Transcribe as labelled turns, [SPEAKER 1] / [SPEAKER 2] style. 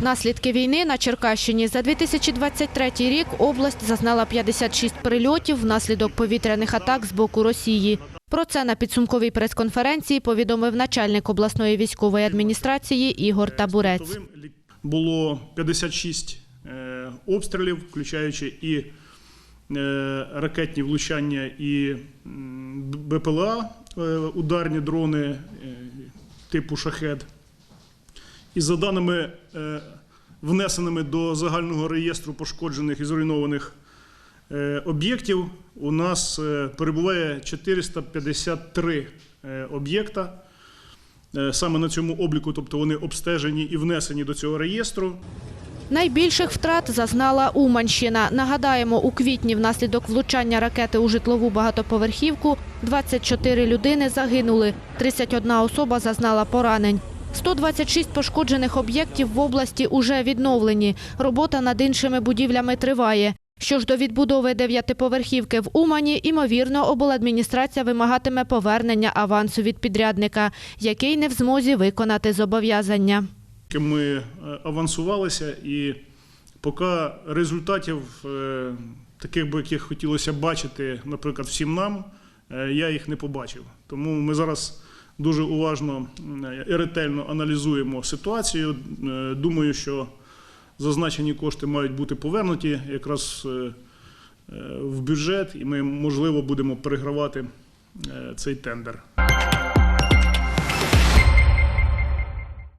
[SPEAKER 1] Наслідки війни на Черкащині за 2023 рік область зазнала 56 прильотів внаслідок повітряних атак з боку Росії. Про це на підсумковій прес-конференції повідомив начальник обласної військової адміністрації Ігор Табурець.
[SPEAKER 2] Було 56 е, обстрілів, включаючи і е, ракетні влучання, і БПЛА, е, ударні дрони е, типу шахед. І за даними, е, внесеними до загального реєстру пошкоджених і зруйнованих е, об'єктів, у нас е, перебуває 453 е, об'єкта. Саме на цьому обліку, тобто вони обстежені і внесені до цього реєстру.
[SPEAKER 1] Найбільших втрат зазнала Уманщина. Нагадаємо, у квітні внаслідок влучання ракети у житлову багатоповерхівку 24 людини загинули, 31 особа зазнала поранень. 126 пошкоджених об'єктів в області уже відновлені. Робота над іншими будівлями триває. Що ж до відбудови дев'ятиповерхівки в Умані, імовірно, обладміністрація вимагатиме повернення авансу від підрядника, який не в змозі виконати зобов'язання.
[SPEAKER 2] Ми е, авансувалися, і поки результатів е, таких би, яких хотілося бачити, наприклад, всім нам, е, я їх не побачив. Тому ми зараз дуже уважно і ретельно аналізуємо ситуацію. Е, Думаю, що зазначені кошти мають бути повернуті якраз е, е, в бюджет, і ми, можливо, будемо перегравати цей тендер.